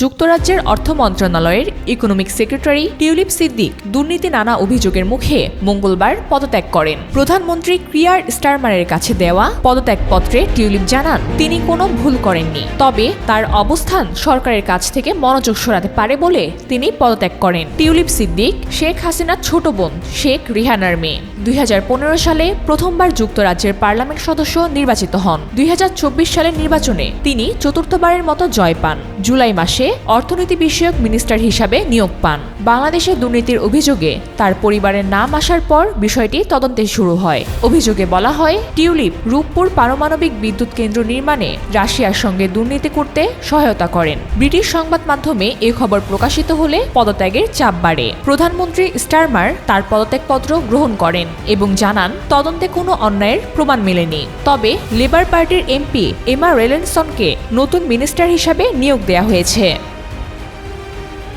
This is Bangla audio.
যুক্তরাজ্যের অর্থ মন্ত্রণালয়ের ইকোনমিক সেক্রেটারি টিউলিপ সিদ্দিক দুর্নীতি নানা অভিযোগের মুখে মঙ্গলবার পদত্যাগ করেন। প্রধানমন্ত্রী ক্রিয়ার স্টারমারের কাছে দেওয়া পদত্যাগপত্রে টিউলিপ জানান, তিনি কোনো ভুল করেননি, তবে তার অবস্থান সরকারের কাছ থেকে মনোযোগ সরাতে পারে বলে তিনি পদত্যাগ করেন। টিউলিপ সিদ্দিক, শেখ হাসিনার ছোট বোন, শেখ রিহানার মেয়ে। দুই হাজার পনেরো সালে প্রথমবার যুক্তরাজ্যের পার্লামেন্ট সদস্য নির্বাচিত হন। দুই হাজার চব্বিশ সালের নির্বাচনে তিনি চতুর্থবারের মতো জয় পান। জুলাই মাসে অর্থনীতি বিষয়ক মিনিস্টার হিসাবে নিয়োগ পান। বাংলাদেশে দুর্নীতির অভিযোগে তার পরিবারের নাম আসার পর বিষয়টি তদন্তে শুরু হয়। অভিযোগে বলা হয়, টিউলিপ রূপপুর পারমাণবিক বিদ্যুৎ কেন্দ্র নির্মাণে রাশিয়ার সঙ্গে দুর্নীতি করতে সহায়তা করেন। ব্রিটিশ সংবাদ মাধ্যমে এ খবর প্রকাশিত হলে পদত্যাগের চাপ বাড়ে। প্রধানমন্ত্রী স্টারমার তার পদত্যাগপত্র গ্রহণ করেন এবং জানান, তদন্তে কোনো অন্যায়ের প্রমাণ মেলেনি। তবে লেবার পার্টির এমপি এমা রেলেনসনকে নতুন মিনিস্টার হিসাবে নিয়োগ দেওয়া হয়েছে।